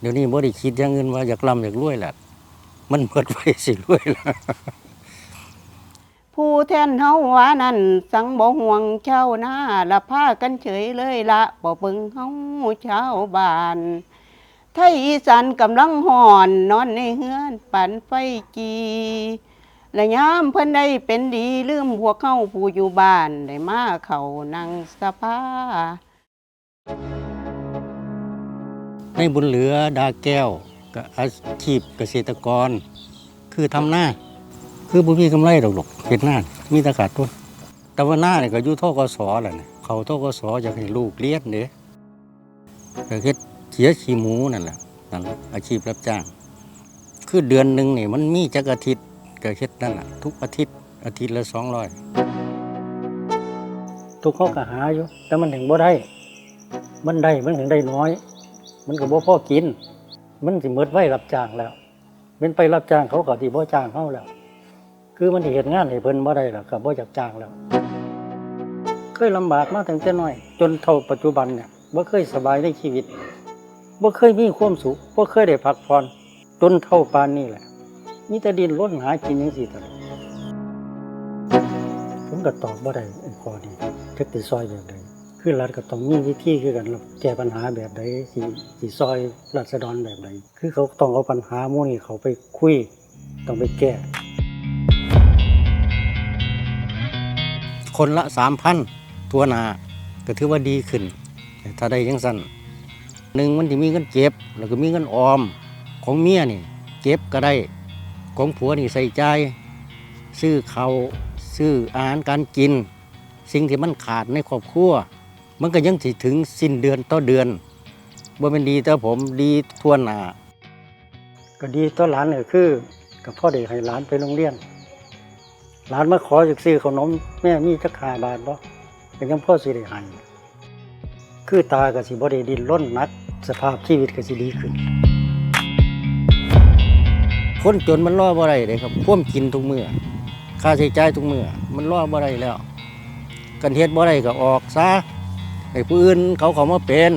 เดี๋ยวนี้บ่ได้คิดอย่างอื่นว่าอยากร่ำอยากรวยแหละมันเบิดไปสิรวยล้วผู้แทนเฮาว่านั่น สังบ่ห่วงเจ้าหน้าละพากันเฉยเลยละบ่เบิ่งเฮาชาวบ้านไทยอีสานกำลังห่อนนอนในเฮือนปั่นไฟจีและยามเพิ่นได้เป็นดีลืมพวกเข้าผู้อยู่บ้านได้มาเขานั่งสภา ในบุญเหลือดาแก้วก็อาชีพเกษตรกร คือทำหน้า คือบุมีกำไรดอกหรอกเฮ็ดหน้ามีแต่ขาดทุนแต่ว่าหน้าเนี่ยก็อยู่ทกสแหละเนี่ยเขาทกสอยากให้ลูกเรียนเด้ก็เฮ็ดเสียขี้หมูนั่นแหละนั่นแหละอาชีพรับจ้าง คือเดือนหนึ่งนี่มันมีจักอาทิตย์ก็เฮ็ดนั่นแหละทุกอาทิตย์อาทิตย์ละสองร้อยทุกเขาก็หาอยู่แต่มันถึงบ่ได้ มันได้มันถึงได้น้อย มันก็บ่พ่อกิน มันสิหมดไว้รับจ้างแล้วเป็นไปรับจ้างเขาก็สิบ่จ้างเฮาแล้ว คือมันเฮ็ดงานให้เพิ่นบ่ได้แล้วก็บ่อยากจ้างแล้วเคยลำบากมาตั้งแต่น้อย จนเท่าปัจจุบันเนี่ยบ่เคยสบายในชีวิตบ่เคยมีความสุขบ่เคยได้พักผ่อนจนเท่าปานนี้แหละมีแต่ดินล้นหากินจังซี่ตลอดผมก็ตอบบ่ได้ข้อดีจักสิซอยแบบใด คือรัฐก็ต้องมีวิธีคือกันแก้ปัญหาแบบใดสิสิซอยรัษฎรแบบใดคือเขาต้องเอาปัญหาหมู่นี้เขาไปคุยต้องไปแก้ คนละสามพันตัวนาก็ถือว่าดีขึ้น แต่ถ้าได้ยังสั้นหนึ่งมันจะมีเงินเก็บ แล้วก็มีเงินออมของเมียนี่ เก็บก็ได้ ของผัวนี่ใส่ใจ ซื้อเขาซื้ออาหารการกิน สิ่งที่มันขาดในครอบครัว มันก็ยังสิถึงสิ้นเดือนต่อเดือนบ่เป็นดีแต่ผมดีทั่วหน้าก็ดีต่อหลานเนี่ยคือกับพ่อเด็กให้หลานไปโรงเรียน หลานมาขอจากซื้อขนมแม่มีจักห้าบาทบ่ก็ยังพ่อสิได้ให้คือตาก็สิบ่ได้ดิ้นรนหนัก สภาพชีวิตก็สิดีขึ้น คนจนมันรอบ่ได้เลยครับพ่วมกินทุกมื้อค่าใช้จ่ายทุกมื้อมันรอบ่ได้แล้ว กันเฮ็ดบ่ได้ก็ออกซะ ให้ผู้อื่นเขาเขามาเป็น